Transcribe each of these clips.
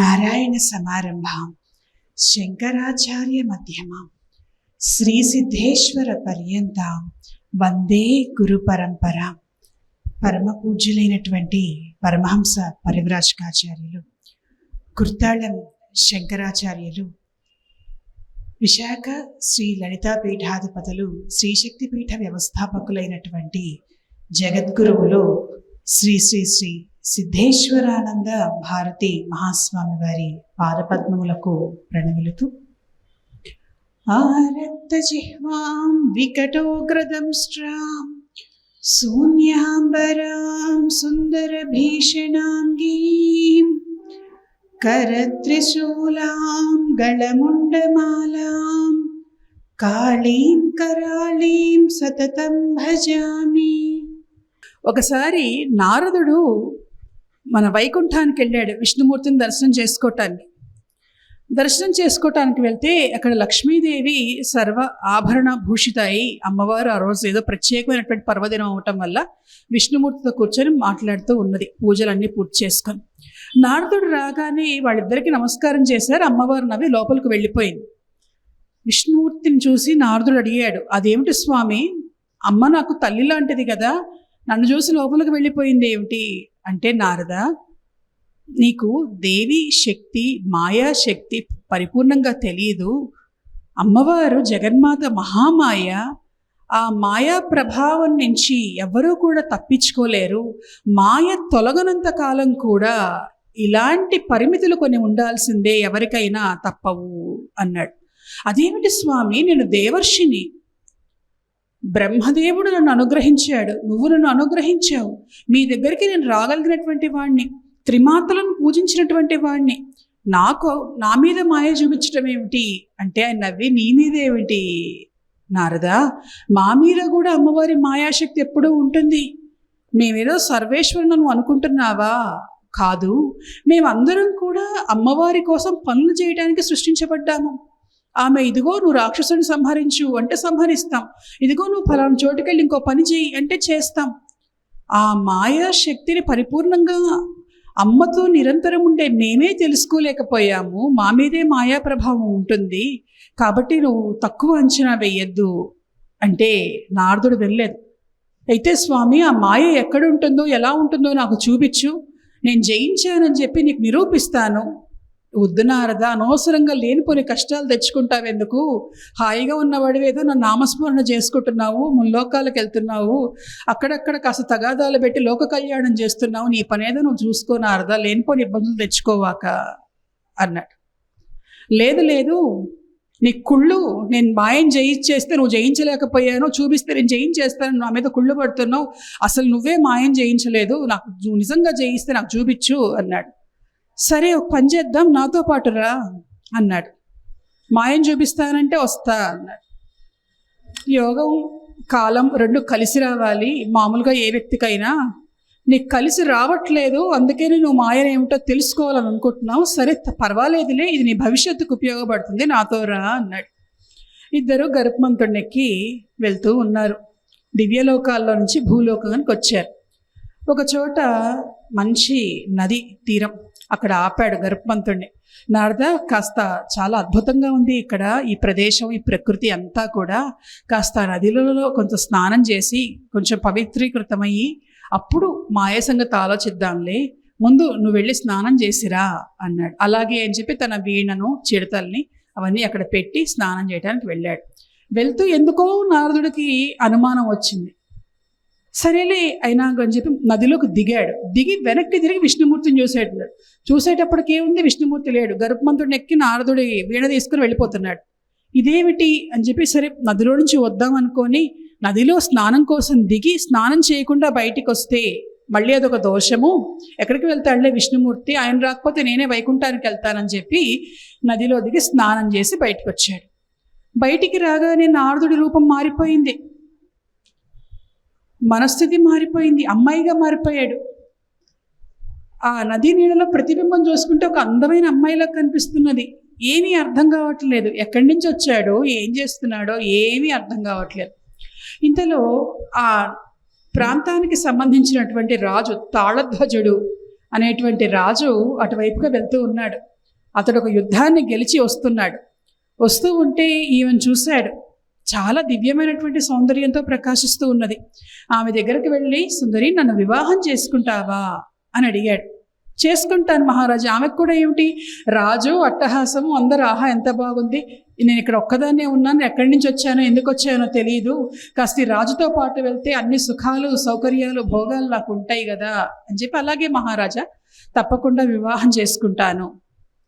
నారాయణ సమారంభాం. శంకరాచార్య మధ్యమాం శ్రీ సిద్ధేశ్వర పర్యంతం. వందే గురు పరంపర. పరమ పూజ్యులైనటువంటి పరమహంస పరివ్రాజకాచార్యులు కుర్తాళం శంకరాచార్యులు విశాఖ శ్రీ లలితా శ్రీశక్తిపీఠ శ్రీశక్తి పీఠ వ్యవస్థాపకులైనటువంటి జగద్గురువులు శ్రీ శ్రీ శ్రీ సిద్ధేశ్వరానంద భారతి మహాస్వామి వారి పాదపద్మములకు ప్రణమిలుతూ ఆరక్త జిహ్వాం వికటోగ్రదంష్ట్రాం శూన్యాంబరాం సుందర భీషణాంగీం करत्रिशूलां गळमुण्डमालां కాళీం కరాళీం సతతం భజామి ఒకసారి నారదుడు మన వైకుంఠానికి వెళ్ళాడు విష్ణుమూర్తిని దర్శనం చేసుకోవటానికి దర్శనం చేసుకోవటానికి వెళ్తే అక్కడ లక్ష్మీదేవి సర్వ ఆభరణ భూషిత అయి అమ్మవారు ఆ రోజు ఏదో ప్రత్యేకమైనటువంటి పర్వదినం అవటం వల్ల విష్ణుమూర్తితో కూర్చొని మాట్లాడుతూ ఉన్నది. పూజలన్నీ పూర్తి చేసుకొని. నారదుడు రాగానే వాళ్ళిద్దరికి నమస్కారం చేశారు. అమ్మవారు నవ్వి లోపలికి వెళ్ళిపోయింది. విష్ణుమూర్తిని చూసి నారదుడు అడిగాడు అదేమిటి స్వామి? అమ్మ నాకు తల్లి లాంటిది కదా. నన్ను చూసి లోపలికి వెళ్ళిపోయింది ఏమిటి అంటే నారద నీకు దేవి శక్తి మాయా శక్తి పరిపూర్ణంగా తెలియదు. అమ్మవారు జగన్మాత మహామాయ ఆ మాయా ప్రభావం నుంచి ఎవరూ కూడా తప్పించుకోలేరు. మాయ తొలగనంత కాలం కూడా ఇలాంటి పరిమితులు కొన్ని ఉండాల్సిందే ఎవరికైనా తప్పవు అన్నాడు. అదేమిటి స్వామి? నేను దేవర్షిని. బ్రహ్మదేవుడు నన్ను అనుగ్రహించాడు. నువ్వు నన్ను అనుగ్రహించావు. మీ దగ్గరికి నేను రాగలిగినటువంటి వాణ్ణి త్రిమాతలను పూజించినటువంటి వాణ్ణి. నాకు నా మీద మాయ చూపించడం ఏమిటి? అంటే ఆయన నవ్వి నీ మీద ఏమిటి? నారదా మా మీద కూడా అమ్మవారి మాయాశక్తి ఎప్పుడూ ఉంటుంది. మేమేదో సర్వేశ్వరులను అనుకుంటున్నావా? కాదు. మేమందరం కూడా అమ్మవారి కోసం పనులు చేయడానికి సృష్టించబడ్డాము. ఆమె ఇదిగో నువ్వు రాక్షసుని సంహరించు అంటే సంహరిస్తాం. ఇదిగో నువ్వు ఫలానా చోటుకెళ్ళి ఇంకో పని చేయి అంటే చేస్తాం. ఆ మాయా శక్తిని పరిపూర్ణంగా అమ్మతో నిరంతరం ఉండే మేమే తెలుసుకోలేకపోయాము. మా మీదే మాయా ప్రభావం ఉంటుంది. కాబట్టి నువ్వు తక్కువ అంచనా వేయద్దు అంటే నారదుడు వెళ్ళలేదు అయితే స్వామి ఆ మాయ ఎక్కడ ఉంటుందో ఎలా ఉంటుందో నాకు చూపించు. నేను జయించానని చెప్పి నీకు నిరూపిస్తాను. వద్దు నారద అనవసరంగా లేనిపోని కష్టాలు తెచ్చుకుంటావెందుకు హాయిగా ఉన్నవాడివి ఏదో నా నామస్మరణ చేసుకుంటున్నావు ముల్లోకాలకు వెళ్తున్నావు అక్కడక్కడ కాస్త తగాదాలు పెట్టి లోక కళ్యాణం చేస్తున్నావు నీ పనేదో నువ్వు చూసుకో నారద లేనిపోని ఇబ్బందులు తెచ్చుకోవాక అన్నాడు. లేదు లేదు నీ కుళ్ళు నేను మాయం జయించేస్తే నువ్వు జయించలేకపోయాను చూపిస్తే నేను జయించేస్తాను నా మీద కుళ్ళు పడుతున్నావు అసలు నువ్వే మాయం జయించలేదు నాకు నిజంగా జయిస్తే నాకు చూపించు అన్నాడు. సరే ఒక పని చేద్దాం నాతో పాటు రా అన్నాడు. మాయం చూపిస్తానంటే వస్తా అన్నాడు. యోగం కాలం రెండు కలిసి రావాలి. మామూలుగా ఏ వ్యక్తికైనా నీకు కలిసి రావట్లేదు అందుకే నువ్వు మాయన ఏమిటో తెలుసుకోవాలని అనుకుంటున్నావు. సరే పర్వాలేదులే ఇది నీ భవిష్యత్తుకు ఉపయోగపడుతుంది నాతో రా అన్నాడు. ఇద్దరు గరుత్మంతుడినెక్కి వెళ్తూ ఉన్నారు. దివ్యలోకాల్లో నుంచి భూలోకానికి వచ్చారు. ఒక చోట మంచి నది తీరం అక్కడ ఆపాడు గరుత్మంతుడిని నారద కాస్త చాలా అద్భుతంగా ఉంది ఇక్కడ ఈ ప్రదేశం ఈ ప్రకృతి అంతా కూడా. కాస్త నదిలలో కొంత స్నానం చేసి కొంచెం పవిత్రీకృతమయ్యి అప్పుడు మాయ సంగతి ఆలోచిద్దాంలే. ముందు నువ్వు వెళ్ళి స్నానం చేసిరా అన్నాడు. అలాగే అని చెప్పి తన వీణను చిడతల్ని అవన్నీ అక్కడ పెట్టి స్నానం చేయడానికి వెళ్ళాడు. వెళ్తూ ఎందుకో నారదుడికి అనుమానం వచ్చింది. సరేలే అయినా అని చెప్పి నదిలోకి దిగాడు. దిగి వెనక్కి తిరిగి విష్ణుమూర్తిని చూసాడు చూసేటప్పటికి ఏముంది? విష్ణుమూర్తి లేడు. గర్భమంతుడిని ఎక్కి నారదుడి వీణ తీసుకుని వెళ్ళిపోతున్నాడు. ఇదేమిటి? అని చెప్పి సరే నదిలో నుంచి వద్దాం అనుకొని నదిలో స్నానం కోసం దిగి స్నానం చేయకుండా బయటికి వస్తే మళ్ళీ అదొక దోషము. ఎక్కడికి వెళ్తాడులే విష్ణుమూర్తి? ఆయన రాకపోతే నేనే వైకుంఠానికి వెళ్తానని చెప్పి నదిలో దిగి స్నానం చేసి బయటకు వచ్చాడు బయటికి రాగానే నారదుడి రూపం మారిపోయింది. మనస్థితి మారిపోయింది అమ్మాయిగా మారిపోయాడు. ఆ నదీ నీళ్ళలో ప్రతిబింబం చూసుకుంటే ఒక అందమైన అమ్మాయిలా కనిపిస్తున్నది. ఏమీ అర్థం కావట్లేదు. ఎక్కడి నుంచి వచ్చాడో ఏం చేస్తున్నాడో ఏమీ అర్థం కావట్లేదు. ఇంతలో ఆ ప్రాంతానికి సంబంధించినటువంటి రాజు తాళధ్వజుడు అనేటువంటి రాజు అటువైపుగా వెళ్తూ ఉన్నాడు. అతడు ఒక యుద్ధాన్ని గెలిచి వస్తున్నాడు. వస్తూ ఉంటే ఈమెను చూశాడు. చాలా దివ్యమైనటువంటి సౌందర్యంతో ప్రకాశిస్తూ ఉన్నది. ఆమె దగ్గరికి వెళ్ళి సుందరి నన్ను వివాహం చేసుకుంటావా? అని అడిగాడు. చేసుకుంటాను మహారాజా. ఆమెకు కూడా ఏమిటి? రాజు అట్టహాసము అందరు ఆహా ఎంత బాగుంది. నేను ఇక్కడ ఒక్కదాన్నే ఉన్నాను. ఎక్కడి నుంచి వచ్చానో ఎందుకు వచ్చానో తెలియదు కాస్త రాజుతో పాటు వెళ్తే అన్ని సుఖాలు సౌకర్యాలు భోగాలు నాకు ఉంటాయి కదా. అని చెప్పి అలాగే మహారాజా. తప్పకుండా వివాహం చేసుకుంటాను.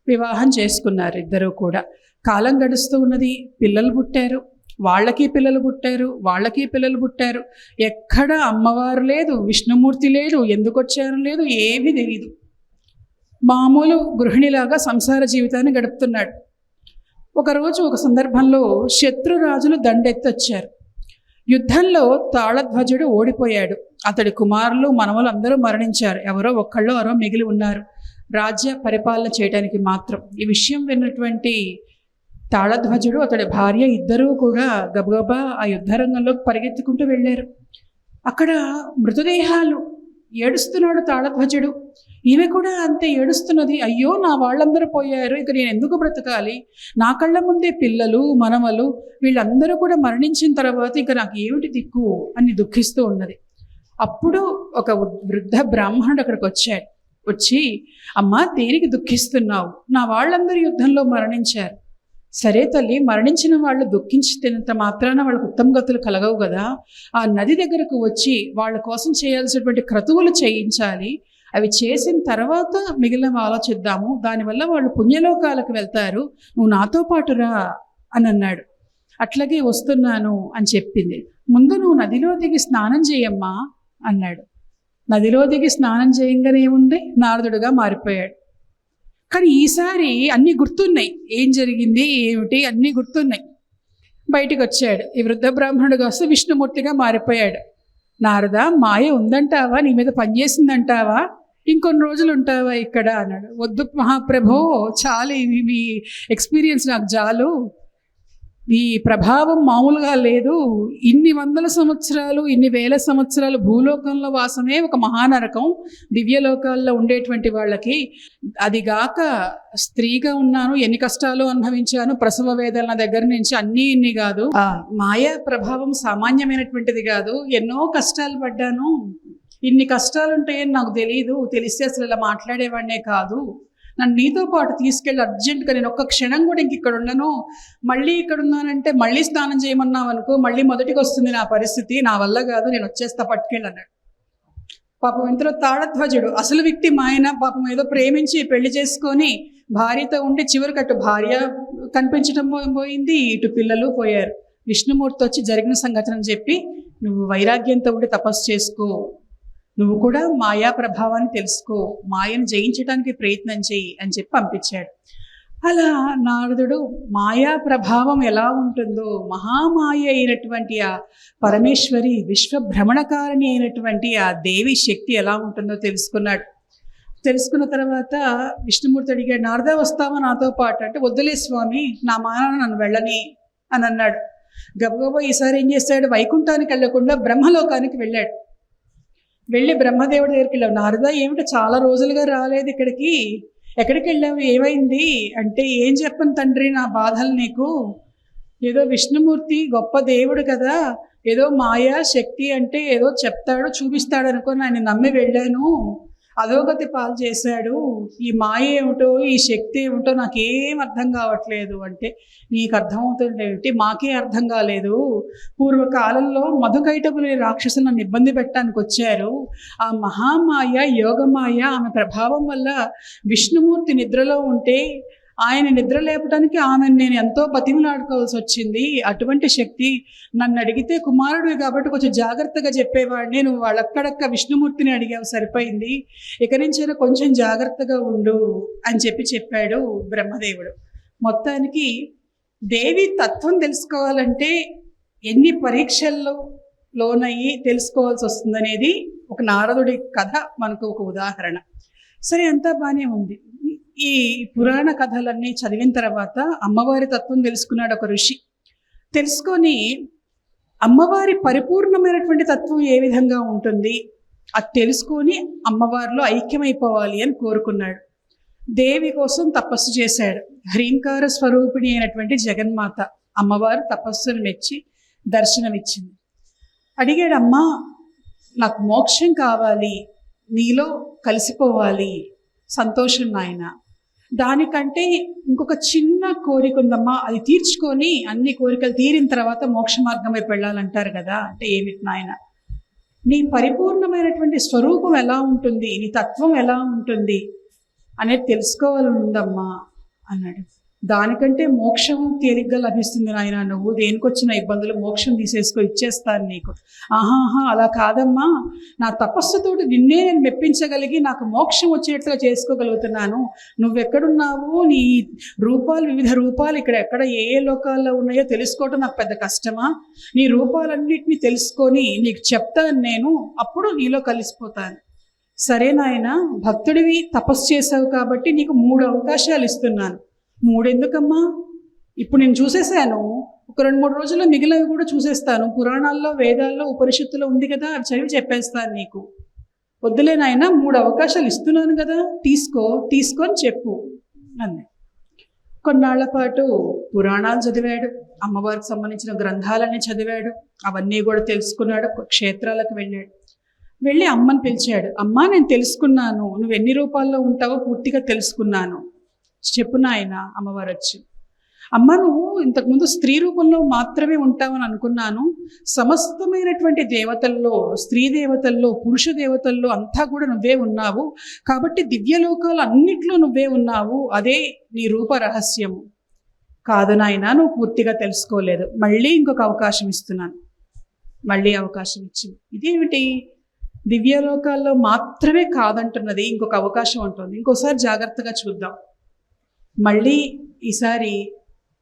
వివాహం చేసుకున్నారు ఇద్దరూ కూడా. కాలం గడుస్తూ ఉన్నది. పిల్లలు పుట్టారు. వాళ్ళకి పిల్లలు పుట్టారు వాళ్ళకి పిల్లలు పుట్టారు. ఎక్కడ అమ్మవారు లేదు విష్ణుమూర్తి లేదు ఎందుకు వచ్చారు లేదు ఏమీ తెలియదు మామూలు గృహిణిలాగా సంసార జీవితాన్ని గడుపుతున్నాడు. ఒకరోజు ఒక సందర్భంలో శత్రురాజులు దండెత్తొచ్చారు. యుద్ధంలో తాళధ్వజుడు ఓడిపోయాడు. అతడి కుమారులు మనవలు అందరూ మరణించారు. ఎవరో ఒక్కళ్ళు ఎవరో మిగిలి ఉన్నారు. రాజ్య పరిపాలన చేయడానికి మాత్రం. ఈ విషయం విన్నటువంటి తాళధ్వజుడు అతడి భార్య ఇద్దరూ కూడా గబగబా ఆ యుద్ధరంగంలోకి పరిగెత్తుకుంటూ వెళ్ళారు. అక్కడ మృతదేహాలు ఏడుస్తున్నాడు తాళధ్వజుడు. ఈమె కూడా అంతే ఏడుస్తున్నది అయ్యో నా వాళ్ళందరూ పోయారు ఇక నేను ఎందుకు బ్రతకాలి? నా కళ్ళ ముందే పిల్లలు మనవలు వీళ్ళందరూ కూడా మరణించిన తర్వాత ఇక నాకు ఏమిటి దిక్కు? అని దుఃఖిస్తూ ఉన్నది. అప్పుడు ఒక వృద్ధ బ్రాహ్మణుడు అక్కడికి వచ్చాడు. వచ్చి అమ్మ దేనికి దుఃఖిస్తున్నావు? నా వాళ్ళందరూ యుద్ధంలో మరణించారు. సరే తల్లి మరణించిన వాళ్ళు దుఃఖించినంత మాత్రాన వాళ్ళకు ఉత్తమ గతులు కలగవు కదా. ఆ నది దగ్గరకు వచ్చి వాళ్ళ కోసం చేయాల్సినటువంటి క్రతువులు చేయించాలి. అవి చేసిన తర్వాత మిగిలిన ఆలోచిద్దాము. దానివల్ల వాళ్ళు పుణ్యలోకాలకు వెళ్తారు. నువ్వు నాతో పాటురా అని అన్నాడు. అట్లాగే వస్తున్నాను అని చెప్పింది. ముందు నువ్వు నదిలో దిగి స్నానం చేయమ్మా అన్నాడు. నదిలో దిగి స్నానం చేయంగానే ఏముంది? నారదుడుగా మారిపోయాడు. కానీ ఈసారి అన్నీ గుర్తున్నాయి. ఏం జరిగింది ఏమిటి అన్నీ గుర్తున్నాయి. బయటికి వచ్చాడు ఈ వృద్ధ బ్రాహ్మణుడిగా వస్తే విష్ణుమూర్తిగా మారిపోయాడు. నారద మాయ ఉందంటావా? నీ మీద పనిచేసిందంటావా ఇంకొన్ని రోజులు ఉంటావా ఇక్కడ? అన్నాడు. వద్దు మహాప్రభో చాలు ఇవి మీ ఎక్స్పీరియన్స్ నాకు చాలు ఈ ప్రభావం మామూలుగా లేదు. ఇన్ని వందల సంవత్సరాలు ఇన్ని వేల సంవత్సరాలు భూలోకంలో వాసమే ఒక మహానరకం. దివ్యలోకాల్లో ఉండేటువంటి వాళ్ళకి అదిగాక స్త్రీగా ఉన్నాను ఎన్ని కష్టాలు అనుభవించాను ప్రసవ వేదన దగ్గర నుంచి అన్నీ ఇన్ని కాదు. మాయా ప్రభావం సామాన్యమైనటువంటిది కాదు. ఎన్నో కష్టాలు పడ్డాను. ఇన్ని కష్టాలు ఉంటాయని నాకు తెలియదు తెలిస్తే అసలు ఇలా మాట్లాడేవాడినే కాదు. నన్ను నీతో పాటు తీసుకెళ్ళి అర్జెంటుగా నేను ఒక్క క్షణం కూడా ఇంక ఇక్కడ ఉండను. మళ్ళీ ఇక్కడ ఉన్నానంటే మళ్ళీ స్నానం చేయమన్నావు అనుకో మళ్ళీ మొదటికి వస్తుంది నా పరిస్థితి. నా వల్ల కాదు నేను వచ్చేస్తా పట్టుకెళ్ళి అన్నాడు. పాపం ఇంతలో తాళధ్వజుడు అసలు వ్యక్తి మా ఆయన పాపం ఏదో ప్రేమించి పెళ్ళి చేసుకొని భార్యతో ఉండి చివరికి అటు భార్య కనిపించడం పోయింది ఇటు పిల్లలు పోయారు. విష్ణుమూర్తి వచ్చి జరిగిన సంఘటన చెప్పి నువ్వు వైరాగ్యంతో ఉండి తపస్సు చేసుకో నువ్వు కూడా మాయా ప్రభావాన్ని తెలుసుకో. మాయను జయించడానికి ప్రయత్నం చేయి అని చెప్పి పంపించాడు. అలా నారదుడు మాయా ప్రభావం ఎలా ఉంటుందో మహామాయ అయినటువంటి ఆ పరమేశ్వరి విశ్వభ్రమణకారిణి అయినటువంటి ఆ దేవి శక్తి ఎలా ఉంటుందో తెలుసుకున్నాడు. తెలుసుకున్న తర్వాత విష్ణుమూర్తి అడిగాడు నారద వస్తావా నాతో పాటు? అంటే వద్దులే స్వామి నా మాన నన్ను వెళ్ళని అని అన్నాడు. గబగబా ఈసారి ఏం చేశాడు? వైకుంఠానికి వెళ్ళకుండా బ్రహ్మలోకానికి వెళ్ళాడు. వెళ్ళి బ్రహ్మదేవుడి దగ్గరికి వెళ్ళావు. నారద ఏమిటి చాలా రోజులుగా రాలేదు ఇక్కడికి? ఎక్కడికి వెళ్ళావు? ఏమైంది? అంటే ఏం చెప్పను తండ్రి నా బాధలు నీకు? ఏదో విష్ణుమూర్తి గొప్ప దేవుడు కదా. ఏదో మాయా శక్తి అంటే ఏదో చెప్తాడు చూపిస్తాడు అనుకో ఆయన నమ్మి వెళ్ళాను. అధోగతి పాలు చేశాడు. ఈ మాయ ఏమిటో ఈ శక్తి ఏమిటో నాకేం అర్థం కావట్లేదు అంటే నీకు అర్థమవుతుందేమిటి మాకే అర్థం కాలేదు. పూర్వకాలంలో మధుకైటపులు రాక్షసులు నన్ను ఇబ్బంది పెట్టడానికి వచ్చారు. ఆ మహామాయ యోగమాయ ఆమె ప్రభావం వల్ల విష్ణుమూర్తి నిద్రలో ఉంటే ఆయన నిద్ర లేపడానికి ఆమెను నేను ఎంతో బతిమలాడుకోవాల్సి వచ్చింది. అటువంటి శక్తి నన్ను అడిగితే కుమారుడు కాబట్టి కొంచెం జాగ్రత్తగా చెప్పేవాడిని నేను వాళ్ళక్కడక్క విష్ణుమూర్తిని అడిగావు సరిపోయింది. ఇక నుంచైనా కొంచెం జాగ్రత్తగా ఉండు అని చెప్పి చెప్పాడు బ్రహ్మదేవుడు. మొత్తానికి దేవి తత్వం తెలుసుకోవాలంటే ఎన్ని పరీక్షల్లో లోనయ్యి తెలుసుకోవాల్సి వస్తుందనేది ఒక నారదుడి కథ మనకు ఒక ఉదాహరణ. సరే అంతా బాగానే ఉంది. ఈ పురాణ కథలన్నీ చదివిన తర్వాత అమ్మవారి తత్వం తెలుసుకున్నాడు ఒక ఋషి. తెలుసుకొని అమ్మవారి పరిపూర్ణమైనటువంటి తత్వం ఏ విధంగా ఉంటుంది? అది తెలుసుకొని అమ్మవారిలో ఐక్యమైపోవాలి అని కోరుకున్నాడు. దేవి కోసం తపస్సు చేశాడు. హ్రీంకార స్వరూపిణి అయినటువంటి జగన్మాత అమ్మవారు తపస్సును మెచ్చి దర్శనమిచ్చింది. అడిగాడు అమ్మా నాకు మోక్షం కావాలి. నీలో కలిసిపోవాలి. సంతోషం నాయన. దానికంటే ఇంకొక చిన్న కోరిక ఉందమ్మా. అది తీర్చుకొని అన్ని కోరికలు తీరిన తర్వాత మోక్ష మార్గం వైపు వెళ్ళాలంటారు కదా. అంటే ఏమిటి నాయన? నీ పరిపూర్ణమైనటువంటి స్వరూపం ఎలా ఉంటుంది? నీ తత్వం ఎలా ఉంటుంది? అనేది తెలుసుకోవాలని ఉందమ్మా అన్నాడు. దానికంటే మోక్షం తేలిగ్గా లభిస్తుంది నాయన. నువ్వు దేనికొచ్చిన ఇబ్బందులు మోక్షం తీసేసుకో ఇచ్చేస్తాను నీకు. ఆహాహా అలా కాదమ్మా. నా తపస్సుతోటి నిన్నే నేను మెప్పించగలిగి నాకు మోక్షం వచ్చేట్టుగా చేసుకోగలుగుతున్నాను. నువ్వెక్కడున్నావు? నీ రూపాలు వివిధ రూపాలు ఇక్కడ ఎక్కడ ఏ ఏ లోకాల్లో ఉన్నాయో తెలుసుకోవటం నాకు పెద్ద కష్టమా? నీ రూపాలన్నిటిని తెలుసుకొని నీకు చెప్తాను నేను. అప్పుడు నీలో కలిసిపోతాను. సరే నాయన భక్తుడివి తపస్సు చేసావు కాబట్టి నీకు మూడు అవకాశాలు ఇస్తున్నాను. మూడెందుకమ్మా? ఇప్పుడు నేను చూసేసాను. ఒక రెండు మూడు రోజుల్లో మిగిలినవి కూడా చూసేస్తాను. పురాణాల్లో వేదాల్లో ఉపనిషత్తులో ఉంది కదా అవి చదివి చెప్పేస్తాను నీకు. వద్దులే నాయన మూడు అవకాశాలు ఇస్తున్నాను కదా తీసుకో తీసుకొని చెప్పు అంది. కొన్నాళ్ళ పాటు పురాణాలు చదివాడు అమ్మవారికి సంబంధించిన గ్రంథాలన్నీ చదివాడు అవన్నీ కూడా తెలుసుకున్నాడు క్షేత్రాలకు వెళ్ళాడు. వెళ్ళి అమ్మని పిలిచాడు. అమ్మ నేను తెలుసుకున్నాను. నువ్వు ఎన్ని రూపాల్లో ఉంటావో పూర్తిగా తెలుసుకున్నాను. చెప్పు నాయన అమ్మవారు వచ్చి అమ్మ నువ్వు ఇంతకుముందు స్త్రీ రూపంలో మాత్రమే ఉంటావని అనుకున్నాను. సమస్తమైనటువంటి దేవతల్లో స్త్రీ దేవతల్లో పురుష దేవతల్లో అంతా కూడా నువ్వే ఉన్నావు. కాబట్టి దివ్యలోకాలు అన్నిట్లో నువ్వే ఉన్నావు. అదే నీ రూప రహస్యము. కాదు నాయన నువ్వు పూర్తిగా తెలుసుకోలేదు. మళ్ళీ ఇంకొక అవకాశం ఇస్తున్నాను. మళ్ళీ అవకాశం ఇచ్చింది ఇదేమిటి? దివ్యలోకాల్లో మాత్రమే కాదంటున్నది. ఇంకొక అవకాశం ఉంటుంది. ఇంకోసారి జాగ్రత్తగా చూద్దాం. మళ్ళీ ఈసారి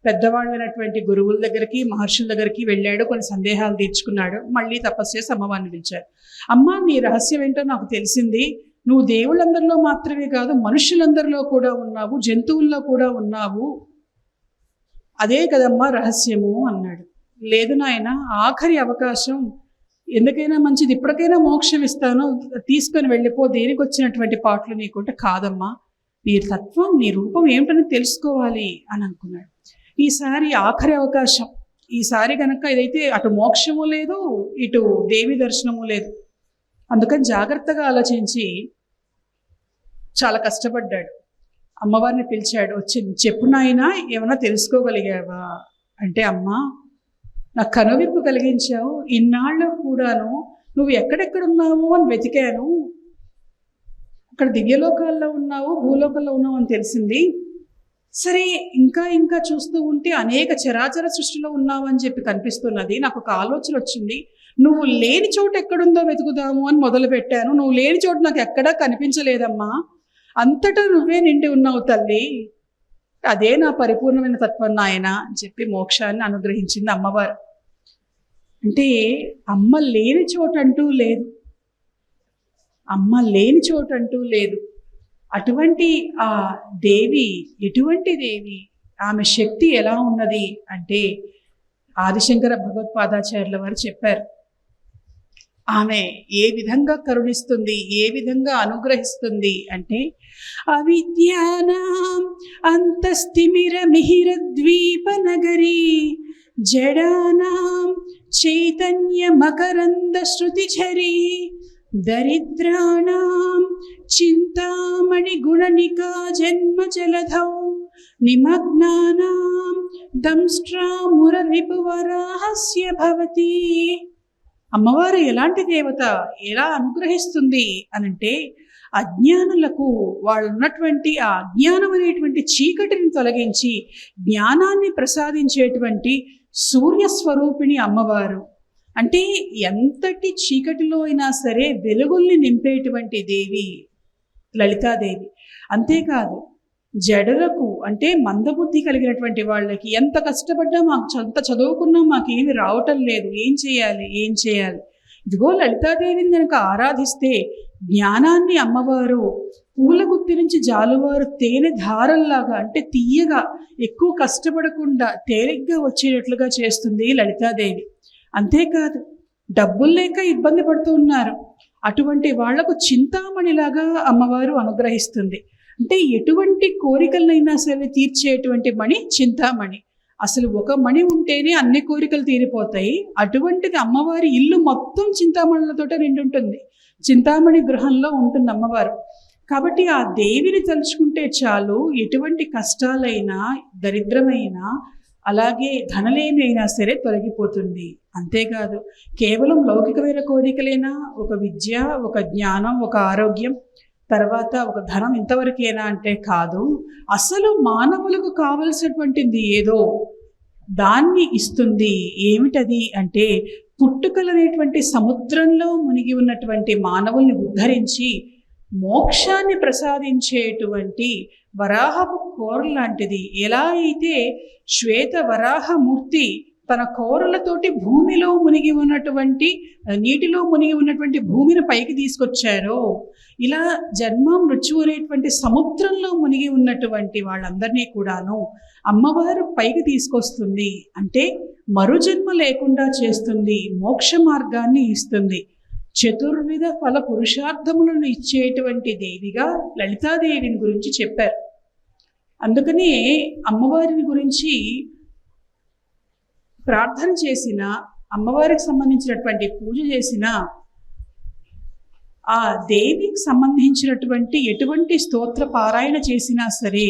పెద్దవాళ్ళైనటువంటి గురువుల దగ్గరికి మహర్షుల దగ్గరికి వెళ్ళాడు కొన్ని సందేహాలు తీర్చుకున్నాడు. మళ్ళీ తపస్సు చేసి అమ్మవారిని పిలిచాడు. అమ్మ నీ రహస్యం ఏంటో నాకు తెలిసింది. నువ్వు దేవుళ్ళందరిలో మాత్రమే కాదు మనుషులందరిలో కూడా ఉన్నావు జంతువుల్లో కూడా ఉన్నావు. అదే కదమ్మా రహస్యము అన్నాడు. లేదు నాయన ఆఖరి అవకాశం ఎందుకైనా మంచిది. ఇప్పటికైనా మోక్షం ఇస్తాను. తీసుకొని వెళ్ళిపో దేనికి వచ్చినటువంటి పాటలు నీకుంటే కాదమ్మా. నీ తత్వం నీ రూపం ఏమిటని తెలుసుకోవాలి అని అనుకున్నాడు. ఈసారి ఆఖరి అవకాశం. ఈసారి కనుక ఇదైతే అటు మోక్షము లేదు ఇటు దేవి దర్శనము లేదు. అందుకని జాగ్రత్తగా ఆలోచించి చాలా కష్టపడ్డాడు. అమ్మవారిని పిలిచాడు వచ్చి చెప్పు నాయనా ఏమైనా తెలుసుకోగలిగావా? అంటే అమ్మ నాకు కనువిప్పు కలిగించావు. ఇన్నాళ్ళు కూడాను నువ్వు ఎక్కడెక్కడున్నావు అని వెతికాను. అక్కడ దివ్యలోకాల్లో ఉన్నావు భూలోకంలో ఉన్నావు అని తెలిసింది. సరే ఇంకా ఇంకా చూస్తూ ఉంటే అనేక చరాచర సృష్టిలో ఉన్నావు అని చెప్పి కనిపిస్తున్నది. నాకు ఒక ఆలోచన వచ్చింది. నువ్వు లేని చోట ఎక్కడుందో వెతుకుదాము అని మొదలు పెట్టాను నువ్వు లేని చోటు నాకు ఎక్కడా కనిపించలేదమ్మా. అంతటా నువ్వే నిండి ఉన్నావు తల్లి. అదే నా పరిపూర్ణమైన తత్వం నాయన అని చెప్పి మోక్షాన్ని అనుగ్రహించింది అమ్మవారు. అంటే అమ్మ లేని చోట అంటూ లేదు. అమ్మ లేని చోటు అంటూ లేదు. అటువంటి ఆ దేవి ఎటువంటి దేవి ఆమె శక్తి ఎలా ఉన్నది అంటే ఆదిశంకర భగవత్పాదాచార్యుల వారు చెప్పారు. ఆమె ఏ విధంగా కరుణిస్తుంది ఏ విధంగా అనుగ్రహిస్తుంది అంటే అవిద్యానాం అంతస్తిమిర మిహిర ద్వీప నగరీ జడానాం చైతన్య మకరంద శృతిఝరీ దరిద్రాణం చింతామణి గుణనికా జన్మ జలధౌ నిమగ్నానాం దంష్ట్రాముర రిపువరాహస్య భవతి. అమ్మవారు ఎలాంటి దేవత ఎలా అనుగ్రహిస్తుంది అనంటే అజ్ఞానులకు వాళ్ళు ఉన్నటువంటి ఆ అజ్ఞానం అనేటువంటి చీకటిని తొలగించి జ్ఞానాన్ని ప్రసాదించేటువంటి సూర్యస్వరూపిణి అమ్మవారు. అంటే ఎంతటి చీకటిలో అయినా సరే వెలుగుల్ని నింపేటువంటి దేవి లలితాదేవి. అంతేకాదు జడలకు అంటే మందబుద్ధి కలిగినటువంటి వాళ్ళకి ఎంత కష్టపడ్డా మాకు ఎంత చదువుకున్నా మాకేమి రావటం లేదు. ఏం చేయాలి? ఏం చేయాలి? ఇదిగో లలితాదేవిని కనుక ఆరాధిస్తే జ్ఞానాన్ని అమ్మవారు పూల గుత్తి నుంచి జాలువారు తేనె ధారల్లాగా అంటే తీయగా ఎక్కువ కష్టపడకుండా తేలిగ్గా వచ్చేటట్లుగా చేస్తుంది లలితాదేవి. అంతేకాదు డబ్బులు లేక ఇబ్బంది పడుతూ ఉన్నారు. అటువంటి వాళ్ళకు చింతామణిలాగా అమ్మవారు అనుగ్రహిస్తుంది. అంటే ఎటువంటి కోరికలైనా సరే తీర్చేటువంటి మణి చింతామణి. అసలు ఒక మణి ఉంటేనే అన్ని కోరికలు తీరిపోతాయి. అటువంటిది అమ్మవారి ఇల్లు మొత్తం చింతామణులతోటే నిండుంటుంది. చింతామణి గృహంలో ఉంటుంది అమ్మవారు కాబట్టి ఆ దేవిని తలుచుకుంటే చాలు ఎటువంటి కష్టాలైనా దరిద్రమైనా అలాగే ధనలేమి అయినా సరే తొలగిపోతుంది. అంతేకాదు కేవలం లౌకికమైన కోరికలేనా? ఒక విద్య ఒక జ్ఞానం ఒక ఆరోగ్యం తర్వాత ఒక ధనం ఇంతవరకేనా అంటే కాదు. అసలు మానవులకు కావలసినటువంటిది ఏదో దాన్ని ఇస్తుంది. ఏమిటది అంటే పుట్టుకలనేటువంటి సముద్రంలో మునిగి ఉన్నటువంటి మానవుల్ని ఉద్ధరించి మోక్షాన్ని ప్రసాదించేటువంటి వరాహపు కోర లాంటిది. ఎలా అయితే శ్వేత వరాహమూర్తి తన కోరలతోటి భూమిలో మునిగి ఉన్నటువంటి నీటిలో మునిగి ఉన్నటువంటి భూమిని పైకి తీసుకొచ్చారో ఇలా జన్మ మృత్యు అనేటువంటి సముద్రంలో మునిగి ఉన్నటువంటి వాళ్ళందరినీ కూడాను అమ్మవారు పైకి తీసుకొస్తుంది. అంటే మరుజన్మ లేకుండా చేస్తుంది మోక్ష మార్గాన్ని ఇస్తుంది. చతుర్విధ ఫల పురుషార్థములను ఇచ్చేటువంటి దేవిగా లలితాదేవిని గురించి చెప్పారు. అందుకనే అమ్మవారిని గురించి ప్రార్థన చేసిన అమ్మవారికి సంబంధించినటువంటి పూజ చేసిన ఆ దేవికి సంబంధించినటువంటి ఎటువంటి స్తోత్ర పారాయణ చేసినా సరే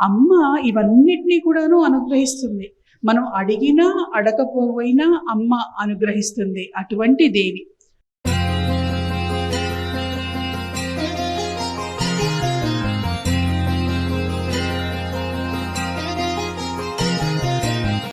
అమ్మ ఇవన్నిటినీ కూడాను అనుగ్రహిస్తుంది. మనం అడిగినా అడగపోయినా అమ్మ అనుగ్రహిస్తుంది అటువంటి దేవి.